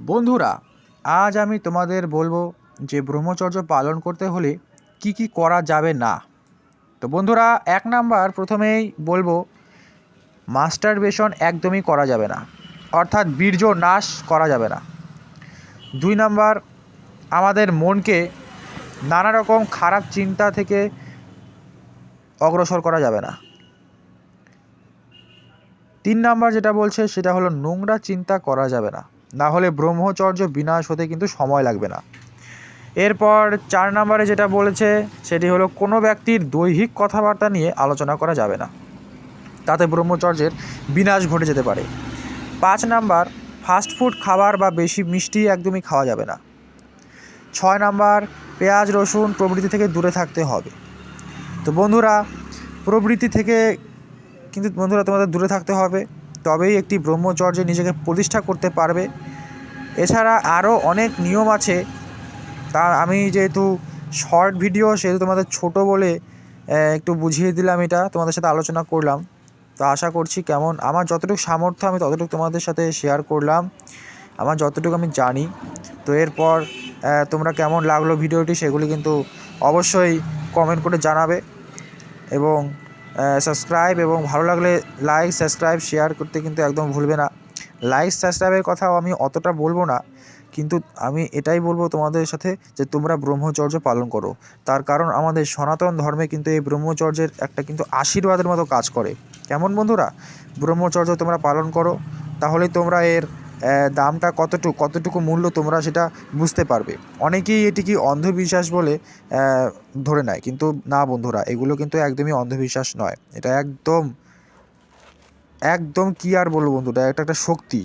বন্ধুরা, আজ আমি তোমাদের বলব যে ব্রহ্মচর্য পালন করতে হলে কি কি করা যাবে না। তো বন্ধুরা, এক নাম্বার প্রথমেই বলব মাস্টারবেশন একদমই করা যাবে না, অর্থাৎ বীর্য নাশ করা যাবে না। দুই নাম্বার, আমাদের মনকে নানা রকম খারাপ চিন্তা থেকে অগ্রসর করা যাবে না। তিন নাম্বার যেটা বলছে, সেটা হলো নোংরা চিন্তা করা যাবে না। না হলে ব্রহ্মচর্য বিনাশ হতে কিন্তু সময় লাগবে না। এরপর চার নম্বরে যেটা বলেছে, সেটি হলো কোনো ব্যক্তির দৈহিক কথাবার্তা নিয়ে আলোচনা করা যাবে না। তাতে ব্রহ্মচর্যের বিনাশ ঘটে যেতে পারে। পাঁচ নাম্বার ফাস্টফুড খাবার বা বেশি মিষ্টি একদমই খাওয়া যাবে না। ছয় নাম্বার, পেঁয়াজ, রসুন প্রভৃতি থেকে দূরে থাকতে হবে। তো বন্ধুরা প্রবৃত্তি থেকে কিন্তু বন্ধুরা তোমাদের দূরে থাকতে হবে। তবেই একটি ব্রহ্মচর্যে নিজেকে প্রতিষ্ঠা করতে পারবে। এছাড়া আরও অনেক নিয়ম আছে। তা আমি যেহেতু শর্ট ভিডিও, সেহেতু তোমাদের ছোট বলে একটু বুঝিয়ে দিলাম এটা। তোমাদের সাথে আলোচনা করলাম। তো আশা করছি কেমন? আমার যতটুকু সামর্থ্য, আমি ততটুকু তোমাদের সাথে শেয়ার করলাম। আমার যতটুকু আমি জানি। তো এরপর তোমরা কেমন লাগল ভিডিওটি, সেগুলি কিন্তু অবশ্যই কমেন্ট করে জানাবে। এবং সাবস্ক্রাইব এবং ভালো লাগলে লাইক সাবস্ক্রাইব শেয়ার করতে কিন্তু একদম ভুলবে না। লাইক সাবস্ক্রাইবের কথাও আমি অতটা বলব না, কিন্তু আমি এটাই বলব তোমাদের সাথে যে তোমরা ব্রহ্মচর্য পালন করো। তার কারণ আমাদের সনাতন ধর্মে কিন্তু এই ব্রহ্মচর্যের একটা কিন্তু আশীর্বাদের মতো কাজ করে। কেমন বন্ধুরা? ব্রহ্মচর্য তোমরা পালন করো, তাহলে তোমরা এর দামটা কতটুকু কতটুকু মূল্য তোমরা সেটা বুঝতে পারবে। অনেকেই এটি কি অন্ধবিশ্বাস বলে ধরে নেয়। কিন্তু না বন্ধুরা, এগুলো কিন্তু একদমই অন্ধবিশ্বাস নয়। এটা একদম একদম কি আর বলব বন্ধুটা একটা একটা শক্তি।